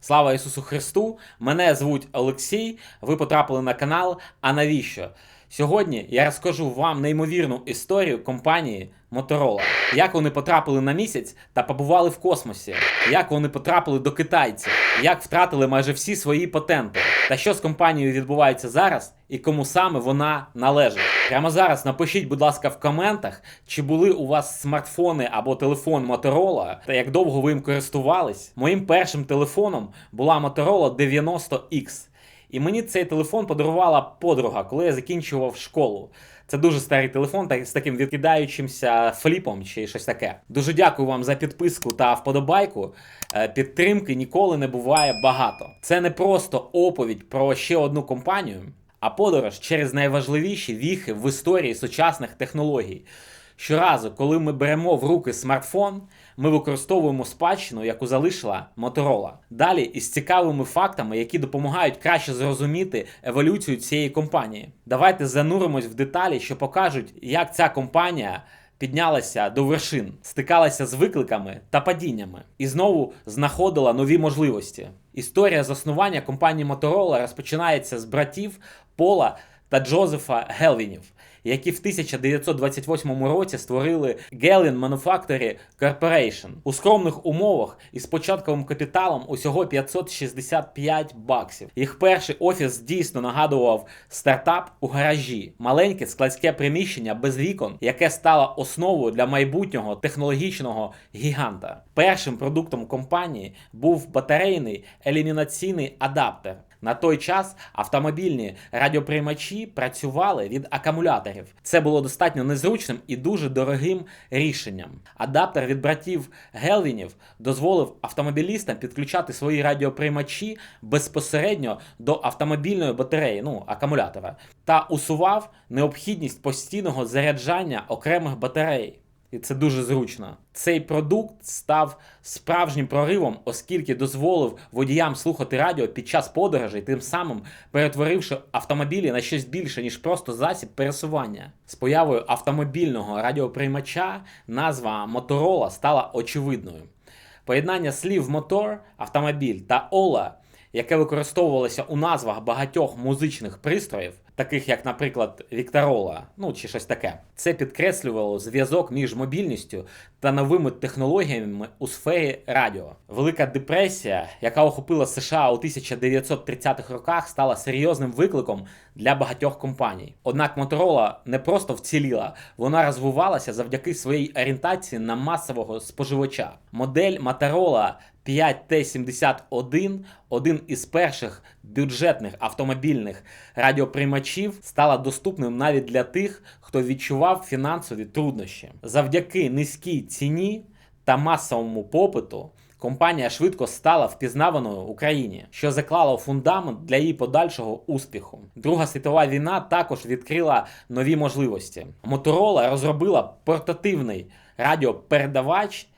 Слава Ісусу Христу! Мене звуть Олексій. Ви потрапили на канал. А навіщо? Сьогодні я розкажу вам неймовірну історію компанії Motorola. Як вони потрапили на місяць та побували в космосі, як вони потрапили до китайців, як втратили майже всі свої патенти, та що з компанією відбувається зараз і кому саме вона належить. Прямо зараз напишіть, будь ласка, в коментах, чи були у вас смартфони або телефон Motorola, та як довго ви їм користувались. Моїм першим телефоном була Motorola 90X. І мені цей телефон подарувала подруга, коли я закінчував школу. Це дуже старий телефон, так з таким відкидаючимся фліпом чи щось таке. Дуже дякую вам за підписку та вподобайку. Е, Підтримки ніколи не буває багато. Це не просто оповідь про ще одну компанію, а подорож через найважливіші віхи в історії сучасних технологій. Щоразу, коли ми беремо в руки смартфон, ми використовуємо спадщину, яку залишила Motorola. Далі із цікавими фактами, які допомагають краще зрозуміти еволюцію цієї компанії. Давайте зануримось в деталі, що покажуть, як ця компанія піднялася до вершин, стикалася з викликами та падіннями і знову знаходила нові можливості. Історія заснування компанії Motorola розпочинається з братів Пола та Джозефа Гелвінів, які в 1928 році створили Gellin Manufactory Corporation у скромних умовах із початковим капіталом усього 565 баксів. Їх перший офіс дійсно нагадував стартап у гаражі, маленьке складське приміщення без вікон, яке стало основою для майбутнього технологічного гіганта. Першим продуктом компанії був батарейний елімінаційний адаптер. На той час автомобільні радіоприймачі працювали від акумуляторів. Це було достатньо незручним і дуже дорогим рішенням. Адаптер від братів Гелвінів дозволив автомобілістам підключати свої радіоприймачі безпосередньо до автомобільної батареї, ну акумулятора, та усував необхідність постійного заряджання окремих батарей. І це дуже зручно. Цей продукт став справжнім проривом, оскільки дозволив водіям слухати радіо під час подорожей, тим самим перетворивши автомобілі на щось більше, ніж просто засіб пересування. З появою автомобільного радіоприймача назва Motorola стала очевидною. Поєднання слів мотор, автомобіль та Ола, яке використовувалося у назвах багатьох музичних пристроїв, таких як, наприклад, Вікторола, ну чи щось таке. Це підкреслювало зв'язок між мобільністю та новими технологіями у сфері радіо. Велика депресія, яка охопила США у 1930-х роках, стала серйозним викликом для багатьох компаній. Однак Motorola не просто вціліла, вона розвивалася завдяки своїй орієнтації на масового споживача. Модель Motorola 5T71, один із перших бюджетних автомобільних радіоприймачів, стала доступним навіть для тих, хто відчував фінансові труднощі. Завдяки низькій ціні та масовому попиту. Компанія швидко стала впізнаваною Україні, що заклало фундамент для її подальшого успіху. Друга світова війна також відкрила нові можливості. Motorola розробила портативний радіопередавач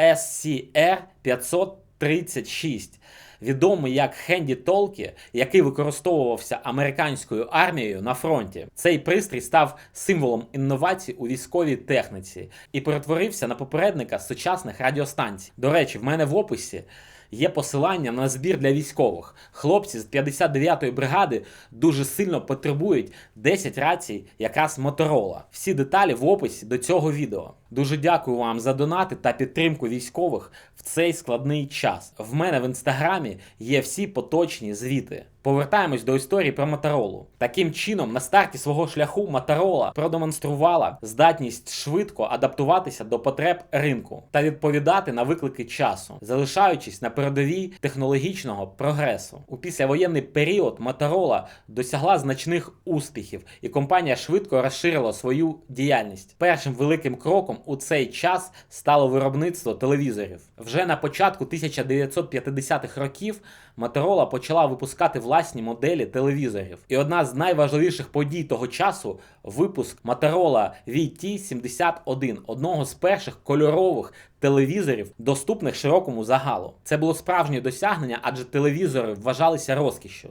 SCR 536, відомий як Хенді Толкі, який використовувався американською армією на фронті. Цей пристрій став символом інновацій у військовій техніці і перетворився на попередника сучасних радіостанцій. До речі, в мене в описі. Є посилання на збір для військових. Хлопці з 59-ї бригади дуже сильно потребують 10 рацій, якраз Моторола. Всі деталі в описі до цього відео. Дуже дякую вам за донати та підтримку військових в цей складний час. В мене в інстаграмі є всі поточні звіти. Повертаємось до історії про Моторолу. Таким чином, на старті свого шляху Моторола продемонструвала здатність швидко адаптуватися до потреб ринку та відповідати на виклики часу, залишаючись на передовій технологічного прогресу. У післявоєнний період Моторола досягла значних успіхів, і компанія швидко розширила свою діяльність. Першим великим кроком у цей час стало виробництво телевізорів. Вже на початку 1950-х років Motorola почала випускати власні моделі телевізорів. І одна з найважливіших подій того часу випуск Motorola VT71, одного з перших кольорових телевізорів, доступних широкому загалу. Це було справжнє досягнення, адже телевізори вважалися розкішшю.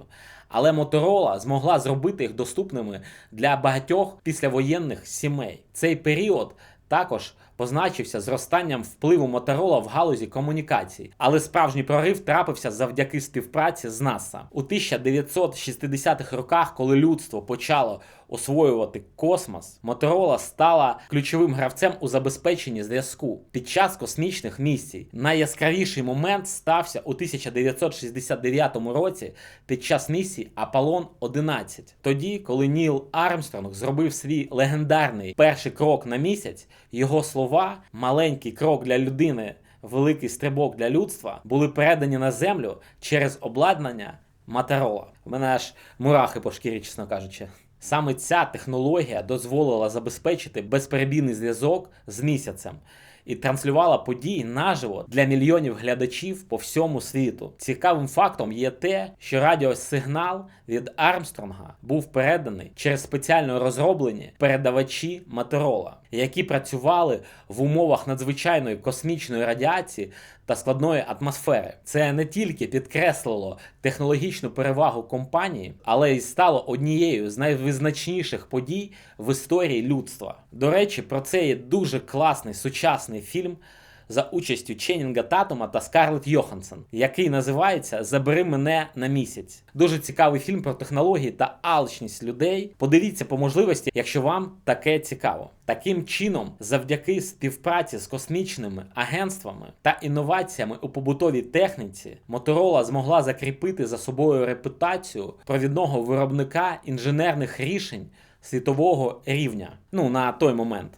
Але Motorola змогла зробити їх доступними для багатьох післявоєнних сімей. Цей період також позначився зростанням впливу Моторола в галузі комунікацій, але справжній прорив трапився завдяки співпраці з НАСА у 1960-х роках, коли людство почало освоювати космос, Моторола стала ключовим гравцем у забезпеченні зв'язку під час космічних місій. Найяскравіший момент стався у 1969 році під час місії Аполлон 11. Тоді, коли Ніл Армстронг зробив свій легендарний перший крок на місяць, його слова маленький крок для людини. Великий стрибок для людства були передані на землю через обладнання Моторола. У мене аж мурахи по шкірі, чесно кажучи. Саме ця технологія дозволила забезпечити безперебійний зв'язок з місяцем і транслювала події наживо для мільйонів глядачів по всьому світу. Цікавим фактом є те, що радіосигнал від Армстронга був переданий через спеціально розроблені передавачі Моторола, які працювали в умовах надзвичайної космічної радіації та складної атмосфери. Це не тільки підкреслило технологічну перевагу компанії, але й стало однією з найвизначніших подій в історії людства. До речі, про це є дуже класний сучасний фільм. За участю Ченнінга Татума та Скарлетт Йоханссон, який називається Забери мене на місяць. Дуже цікавий фільм про технології та алчність людей. Подивіться по можливості, якщо вам таке цікаво. Таким чином, завдяки співпраці з космічними агентствами та інноваціями у побутовій техніці, Моторола змогла закріпити за собою репутацію провідного виробника інженерних рішень світового рівня. Ну на той момент.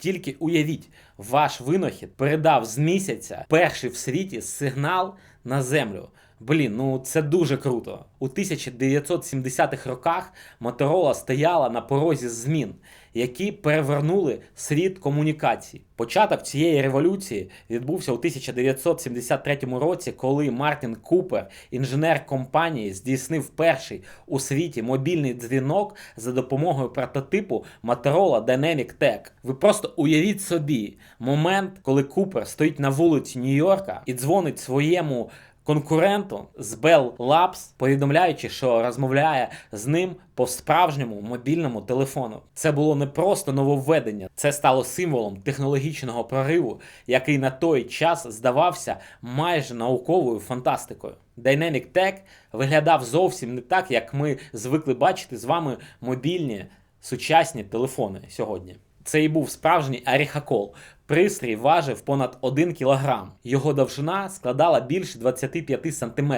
Тільки уявіть, ваш винахід передав з місяця перший в світі сигнал на землю. Блін, ну це дуже круто. У 1970-х роках Моторола стояла на порозі змін, які перевернули світ комунікацій. Початок цієї революції відбувся у 1973 році, коли Мартін Купер, інженер компанії, здійснив перший у світі мобільний дзвінок за допомогою прототипу Motorola Dynamic Tech. Ви просто уявіть собі момент, коли Купер стоїть на вулиці Нью-Йорка і дзвонить своєму конкуренту з Bell Labs, повідомляючи, що розмовляє з ним по справжньому мобільному телефону. Це було не просто нововведення, це стало символом технологічного прориву, який на той час здавався майже науковою фантастикою. Dynamic Tech виглядав зовсім не так, як ми звикли бачити з вами мобільні сучасні телефони сьогодні. Це і був справжній аріхакол. Пристрій важив понад 1 кг. Його довжина складала більше 25 см.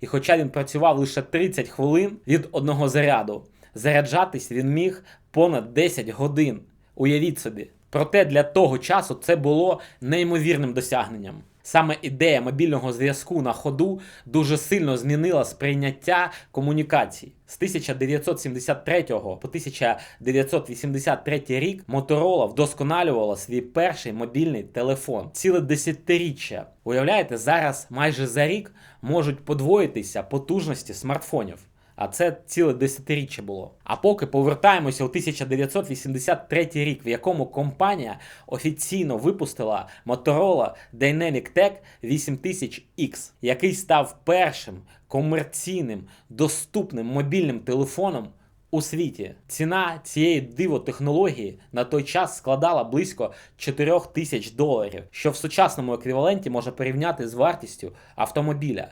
І хоча він працював лише 30 хвилин від одного заряду, заряджатись він міг понад 10 годин. Уявіть собі. Проте для того часу це було неймовірним досягненням. Саме ідея мобільного зв'язку на ходу дуже сильно змінила сприйняття комунікацій. З 1973 по 1983 рік Моторола вдосконалювала свій перший мобільний телефон. Ціле десятиріччя. Уявляєте, зараз майже за рік можуть подвоїтися потужності смартфонів. А це ціле десятиріччя було. А поки повертаємося у 1983 рік, в якому компанія офіційно випустила Motorola Dynamic Tech 8000X, який став першим комерційним доступним мобільним телефоном. У світі ціна цієї дивотехнології на той час складала близько 4 тисяч доларів, що в сучасному еквіваленті може порівняти з вартістю автомобіля.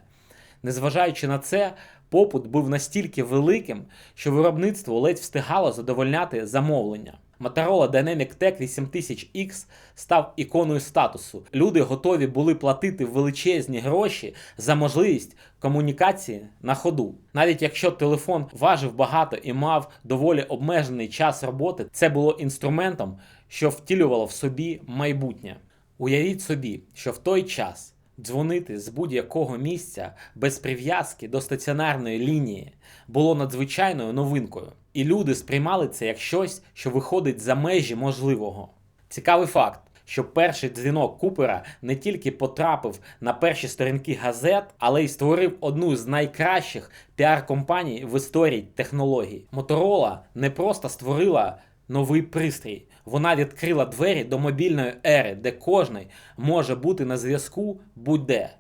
Незважаючи на це, попит був настільки великим, що виробництво ледь встигало задовольняти замовлення. Motorola Dynamic Tech 8000X став іконою статусу. Люди готові були платити величезні гроші за можливість комунікації на ходу. Навіть якщо телефон важив багато і мав доволі обмежений час роботи, це було інструментом, що втілювало в собі майбутнє. Уявіть собі, що в той час. Дзвонити з будь-якого місця без прив'язки до стаціонарної лінії було надзвичайною новинкою, і люди сприймали це як щось, що виходить за межі можливого. Цікавий факт, що перший дзвінок Купера не тільки потрапив на перші сторінки газет, але й створив одну з найкращих піар-компаній в історії технологій. Моторола не просто створила новий пристрій. Вона відкрила двері до мобільної ери, де кожний може бути на зв'язку будь-де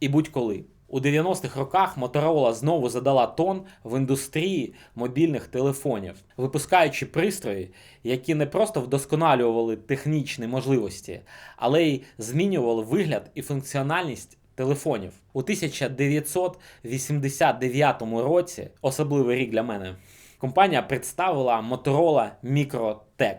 і будь-коли. У 90-х роках Motorola знову задала тон в індустрії мобільних телефонів, випускаючи пристрої, які не просто вдосконалювали технічні можливості, але й змінювали вигляд і функціональність телефонів. У 1989 році, особливий рік для мене, компанія представила Motorola MicroTech.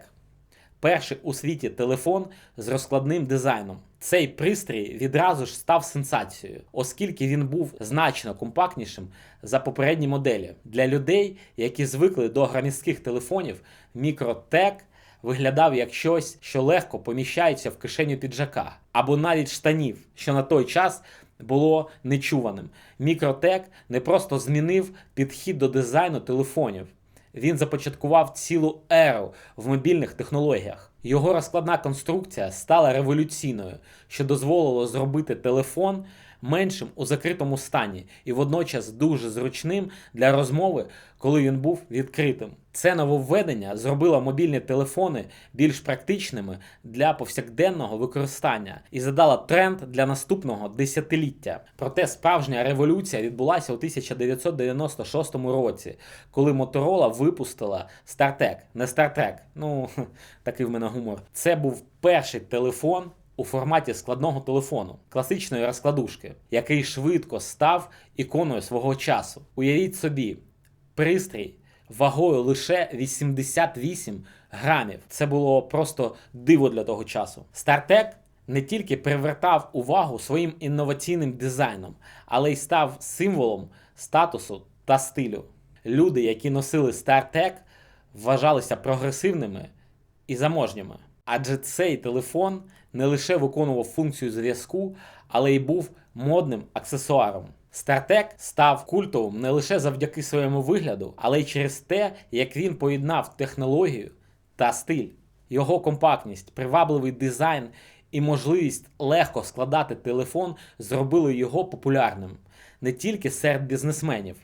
Перший у світі телефон з розкладним дизайном. Цей пристрій відразу ж став сенсацією, оскільки він був значно компактнішим за попередні моделі. Для людей, які звикли до громістких телефонів, MicroTech виглядав як щось, що легко поміщається в кишеню піджака, або навіть штанів, що на той час було нечуваним. MicroTech не просто змінив підхід до дизайну телефонів. Він започаткував цілу еру в мобільних технологіях. Його розкладна конструкція стала революційною, що дозволило зробити телефон меншим у закритому стані і водночас дуже зручним для розмови, коли він був відкритим. Це нововведення зробило мобільні телефони більш практичними для повсякденного використання і задало тренд для наступного десятиліття. Проте справжня революція відбулася у 1996 році, коли Motorola випустила StarTech. Не StarTrek, ну такий в мене гумор. Це був перший телефон. У форматі складного телефону, класичної розкладушки, який швидко став іконою свого часу. Уявіть собі, пристрій вагою лише 88 грамів. Це було просто диво для того часу. StarTech не тільки привертав увагу своїм інноваційним дизайном, але й став символом статусу та стилю. Люди, які носили StarTech, вважалися прогресивними і заможніми. Адже цей телефон не лише виконував функцію зв'язку, але й був модним аксесуаром. StarTech став культовим не лише завдяки своєму вигляду, але й через те, як він поєднав технологію та стиль. Його компактність, привабливий дизайн і можливість легко складати телефон зробили його популярним не тільки серед бізнесменів,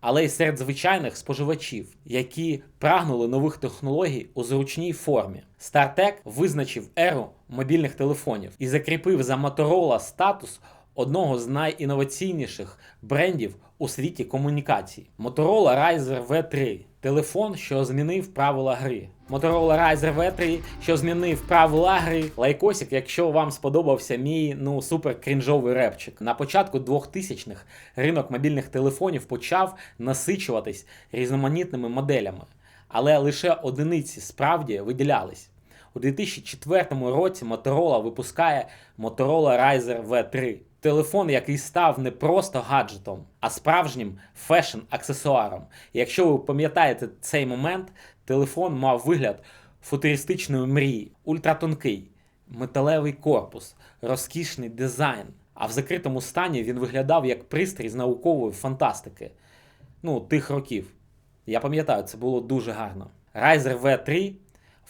але й серед звичайних споживачів, які прагнули нових технологій у зручній формі. StarTech визначив еру мобільних телефонів і закріпив за Motorola статус одного з найінноваційніших брендів у світі комунікацій. Motorola Razr V3 телефон, що змінив правила гри. Motorola Razr V3, що змінив правила гри. Лайкосик, якщо вам сподобався мій ну супер крінжовий репчик. На початку 2000-х ринок мобільних телефонів почав насичуватись різноманітними моделями, але лише одиниці справді виділялись. У 2004 році Motorola випускає Motorola Razr V3. Телефон, який став не просто гаджетом, а справжнім фешн-аксесуаром. Якщо ви пам'ятаєте цей момент, телефон мав вигляд футуристичної мрії, ультратонкий, металевий корпус, розкішний дизайн. А в закритому стані він виглядав як пристрій з наукової фантастики. Ну, тих років. Я пам'ятаю, це було дуже гарно. Ryzer V3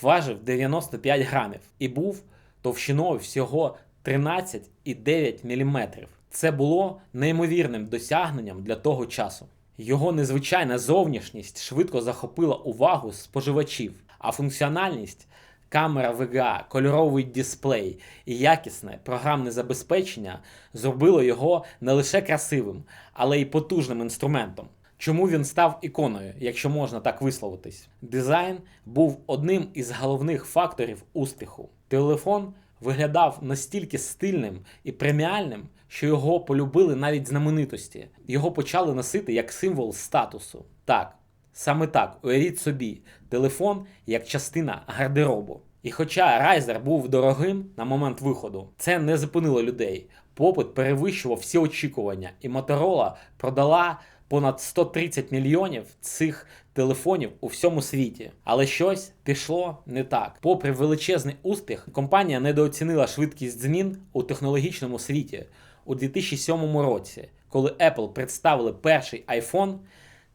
важив 95 грамів і був товщиною всього 13,9 мм. Це було неймовірним досягненням для того часу. Його незвичайна зовнішність швидко захопила увагу споживачів, а функціональність, камера VGA, кольоровий дисплей і якісне програмне забезпечення зробило його не лише красивим, але й потужним інструментом. Чому він став іконою, якщо можна так висловитись? Дизайн був одним із головних факторів успіху. Телефон виглядав настільки стильним і преміальним, що його полюбили навіть знаменитості. Його почали носити як символ статусу. Так, саме так, уявіть собі, телефон як частина гардеробу. І хоча Райзер був дорогим на момент виходу, це не зупинило людей. Попит перевищував всі очікування, і Motorola продала понад 130 мільйонів цих телефонів у всьому світі. Але щось пішло не так. Попри величезний успіх, компанія недооцінила швидкість змін у технологічному світі у 2007 році, коли Apple представили перший iPhone,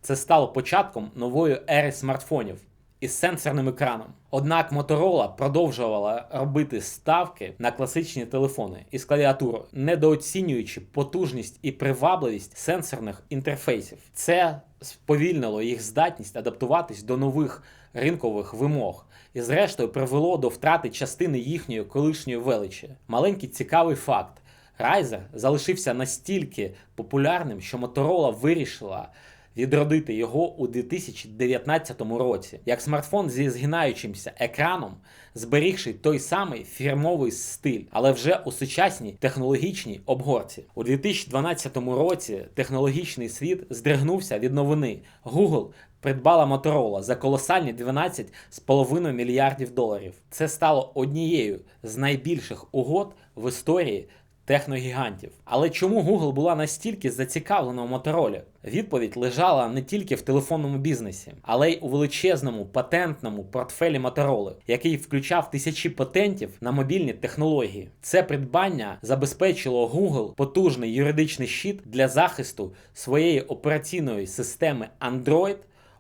це стало початком нової ери смартфонів із сенсорним екраном. Однак Motorola продовжувала робити ставки на класичні телефони із клавіатурою, недооцінюючи потужність і привабливість сенсорних інтерфейсів. Це сповільнило їх здатність адаптуватись до нових ринкових вимог і, зрештою, привело до втрати частини їхньої колишньої величі. Маленький цікавий факт. Riser залишився настільки популярним, що Motorola вирішила відродити його у 2019 році, як смартфон зі згинаючимся екраном, зберігши той самий фірмовий стиль, але вже у сучасній технологічній обгорці. У 2012 році технологічний світ здригнувся від новини. Google придбала Motorola за колосальні 12,5 мільярдів доларів. Це стало однією з найбільших угод в історії техногігантів. Але чому Google була настільки зацікавлена у Motorola? Відповідь лежала не тільки в телефонному бізнесі, але й у величезному патентному портфелі Motorola, який включав тисячі патентів на мобільні технології. Це придбання забезпечило Google потужний юридичний щит для захисту своєї операційної системи Android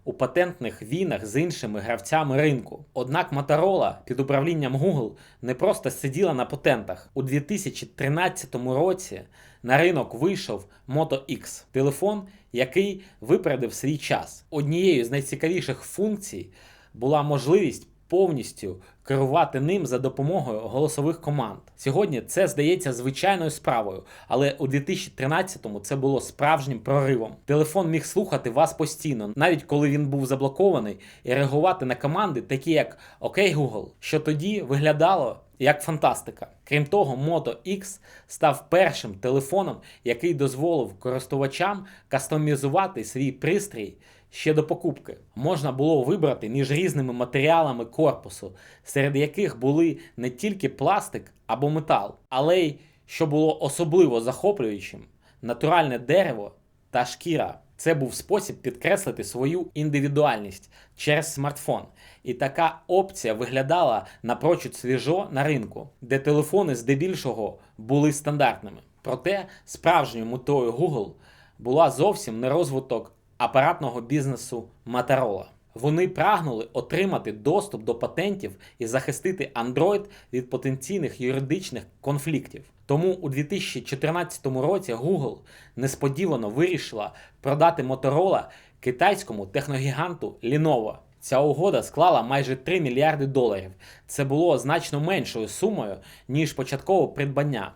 у патентних війнах з іншими гравцями ринку. Однак Моторола під управлінням Google не просто сиділа на патентах. У 2013 році на ринок вийшов Moto X – телефон, який випередив свій час. Однією з найцікавіших функцій була можливість повністю керувати ним за допомогою голосових команд. Сьогодні це здається звичайною справою, але у 2013-му це було справжнім проривом. Телефон міг слухати вас постійно, навіть коли він був заблокований, і реагувати на команди, такі як «Окей, Google», що тоді виглядало. Як фантастика. Крім того, Moto X став першим телефоном, який дозволив користувачам кастомізувати свій пристрій ще до покупки. Можна було вибрати між різними матеріалами корпусу, серед яких були не тільки пластик або метал, але й, що було особливо захоплюючим, натуральне дерево та шкіра. Це був спосіб підкреслити свою індивідуальність через смартфон. І така опція виглядала напрочуд свіжо на ринку, де телефони здебільшого були стандартними. Проте справжньою метою Google була зовсім не розвиток апаратного бізнесу Motorola. Вони прагнули отримати доступ до патентів і захистити Android від потенційних юридичних конфліктів. Тому у 2014 році Google несподівано вирішила продати Motorola китайському техногіганту Lenovo. Ця угода склала майже 3 мільярди доларів. Це було значно меншою сумою, ніж початкове придбання.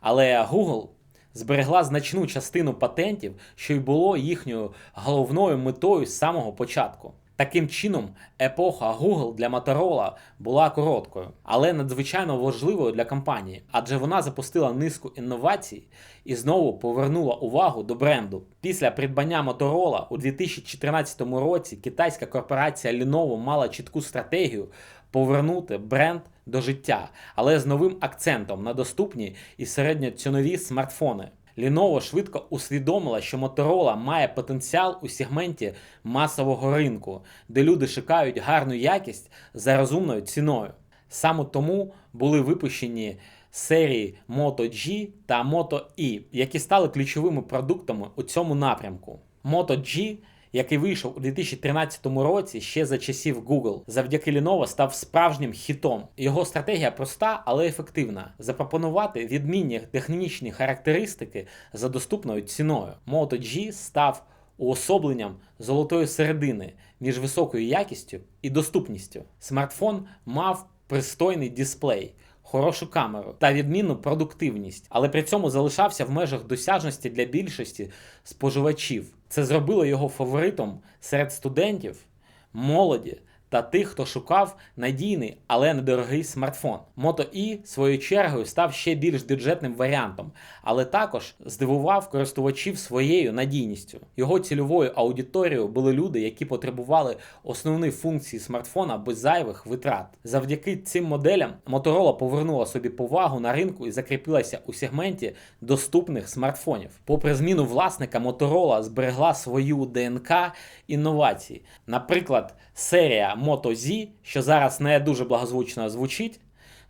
Але Google зберегла значну частину патентів, що й було їхньою головною метою з самого початку. Таким чином, епоха Google для Motorola була короткою, але надзвичайно важливою для компанії, адже вона запустила низку інновацій і знову повернула увагу до бренду. Після придбання Motorola у 2014 році китайська корпорація Lenovo мала чітку стратегію повернути бренд до життя, але з новим акцентом на доступні і середньоцінові смартфони. Lenovo швидко усвідомила, що Motorola має потенціал у сегменті масового ринку, де люди шукають гарну якість за розумною ціною. Саме тому були випущені серії Moto G та Moto E, які стали ключовими продуктами у цьому напрямку. Moto G який вийшов у 2013 році ще за часів Google, завдяки Lenovo став справжнім хітом. Його стратегія проста, але ефективна: запропонувати відмінні технічні характеристики за доступною ціною. Moto G став уособленням золотої середини між високою якістю і доступністю. Смартфон мав пристойний дисплей хорошу камеру та відмінну продуктивність, але при цьому залишався в межах досяжності для більшості споживачів. Це зробило його фаворитом серед студентів, молоді та тих, хто шукав надійний, але недорогий смартфон. Moto E своєю чергою став ще більш бюджетним варіантом, але також здивував користувачів своєю надійністю. Його цільовою аудиторією були люди, які потребували основні функції смартфона без зайвих витрат. Завдяки цим моделям Motorola повернула собі повагу на ринку і закріпилася у сегменті доступних смартфонів. Попри зміну власника, Motorola зберегла свою ДНК інновацій. Наприклад, серія Moto Z, що зараз не дуже благозвучно звучить,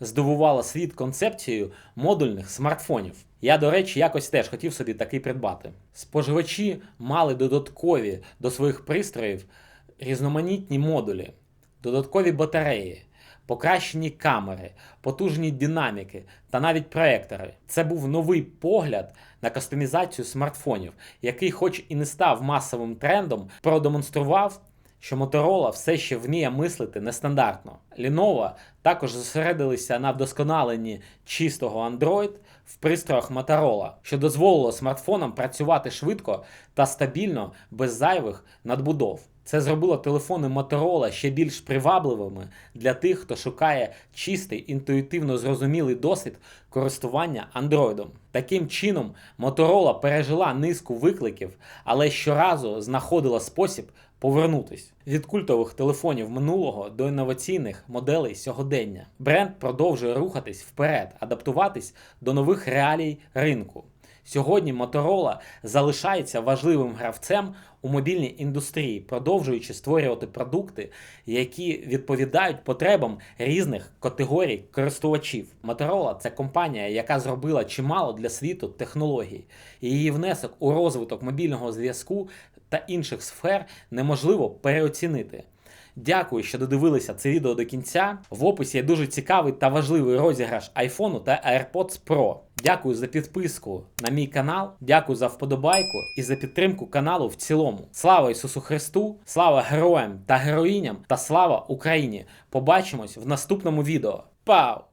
здивувала світ концепцією модульних смартфонів. Я, до речі, якось теж хотів собі такий придбати. Споживачі мали додаткові до своїх пристроїв різноманітні модулі, додаткові батареї. Покращені камери, потужні динаміки та навіть проектори. Це був новий погляд на кастомізацію смартфонів, який, хоч і не став масовим трендом, продемонстрував що Motorola все ще вміє мислити нестандартно. Lenovo також зосередилися на вдосконаленні чистого Android в пристроях Motorola, що дозволило смартфонам працювати швидко та стабільно без зайвих надбудов. Це зробило телефони Motorola ще більш привабливими для тих, хто шукає чистий, інтуїтивно зрозумілий досвід користування Android. Таким чином, Motorola пережила низку викликів, але щоразу знаходила спосіб повернутись від культових телефонів минулого до інноваційних моделей сьогодення. Бренд продовжує рухатись вперед, адаптуватись до нових реалій ринку. Сьогодні Motorola залишається важливим гравцем у мобільній індустрії, продовжуючи створювати продукти, які відповідають потребам різних категорій користувачів. Motorola – це компанія, яка зробила чимало для світу технологій. Її внесок у розвиток мобільного зв'язку та інших сфер неможливо переоцінити. Дякую, що додивилися це відео до кінця. В описі є дуже цікавий та важливий розіграш iPhone та AirPods Pro. Дякую за підписку на мій канал, дякую за вподобайку і за підтримку каналу в цілому. Слава Ісусу Христу, слава героям та героїням та слава Україні! Побачимось в наступному відео. Пау!